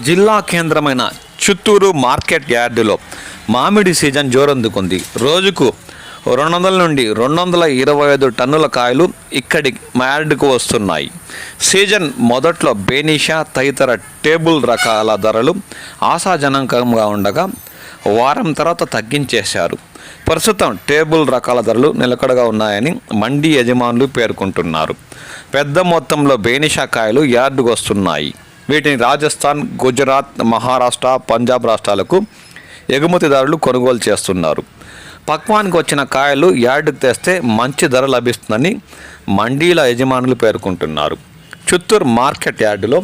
జిల్లా కేంద్రమైన చిత్తూరు మార్కెట్ యార్డులో మామిడి సీజన్ జోరందుకుంది. రోజుకు రెండు వందల నుండి రెండు వందల ఇరవై ఐదు టన్నుల కాయలు ఇక్కడి యార్డుకు వస్తున్నాయి. సీజన్ మొదట్లో బేనిషా తదితర టేబుల్ రకాల ధరలు ఆశాజనకంగా ఉండగా వారం తర్వాత తగ్గించేశారు. ప్రస్తుతం టేబుల్ రకాల ధరలు నిలకడగా ఉన్నాయని మండీ యజమానులు పేర్కొంటున్నారు. పెద్ద మొత్తంలో బేనిషా కాయలు యార్డుకు వస్తున్నాయి. వీటిని రాజస్థాన్ గుజరాత్ మహారాష్ట్ర పంజాబ్ రాష్ట్రాలకు ఎగుమతిదారులు కొనుగోలు చేస్తున్నారు. పక్వానికి వచ్చిన కాయలు యార్డుకు తెస్తే మంచి ధర లభిస్తుందని మండీల యజమానులు పేర్కొంటున్నారు. చిత్తూరు మార్కెట్ యార్డులో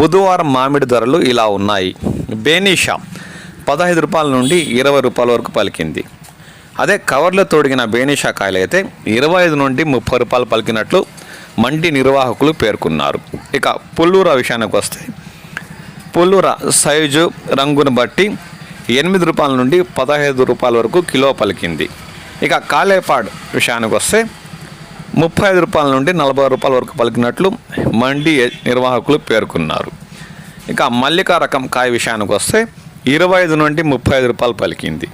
బుధవారం మామిడి ధరలు ఇలా ఉన్నాయి. బేనిషా పదహైదు రూపాయల నుండి ఇరవై రూపాయల వరకు పలికింది. అదే కవర్లో తొడిగిన బేనిషా కాయలు అయితే ఇరవై ఐదు నుండి ముప్పై రూపాయలు పలికినట్లు మండి నిర్వాహకులు పేర్కొన్నారు. ఇక పుల్లూర విషయానికి వస్తే పుల్లూర సైజు రంగును బట్టి ఎనిమిది రూపాయల నుండి పదహైదు రూపాయల వరకు కిలో పలికింది. ఇక కాలేపాడ్ విషయానికి వస్తే ముప్పై ఐదు రూపాయల నుండి నలభై రూపాయల వరకు పలికినట్లు మండి నిర్వాహకులు పేర్కొన్నారు. ఇక మల్లిక రకం కాయ విషయానికి వస్తే ఇరవై ఐదు నుండి ముప్పై ఐదు రూపాయలు పలికింది.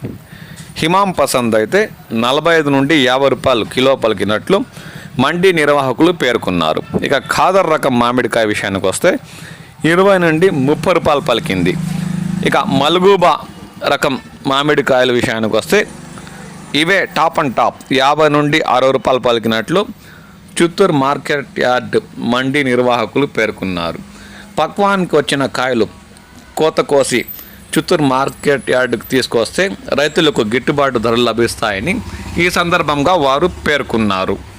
హిమాం పసంద్ అయితే నలభై ఐదు నుండి యాభై రూపాయలు కిలో పలికినట్లు మండి నిర్వాహకులు పేర్కొన్నారు. ఇక ఖాదర్ రకం మామిడికాయ విషయానికి వస్తే ఇరవై నుండి ముప్పై రూపాయలు పలికింది. ఇక మల్గూబా రకం మామిడికాయల విషయానికి వస్తే ఇవే టాప్ అండ్ టాప్. యాభై నుండి అరవై రూపాయలు పలికినట్లు చిత్తూరు మార్కెట్ యార్డ్ మండి నిర్వాహకులు పేర్కొన్నారు. పక్వానికి వచ్చిన కాయలు కోత కోసి చిత్తూరు మార్కెట్ యార్డుకు తీసుకొస్తే రైతులకు గిట్టుబాటు ధరలు లభిస్తాయని ఈ సందర్భంగా వారు పేర్కొన్నారు.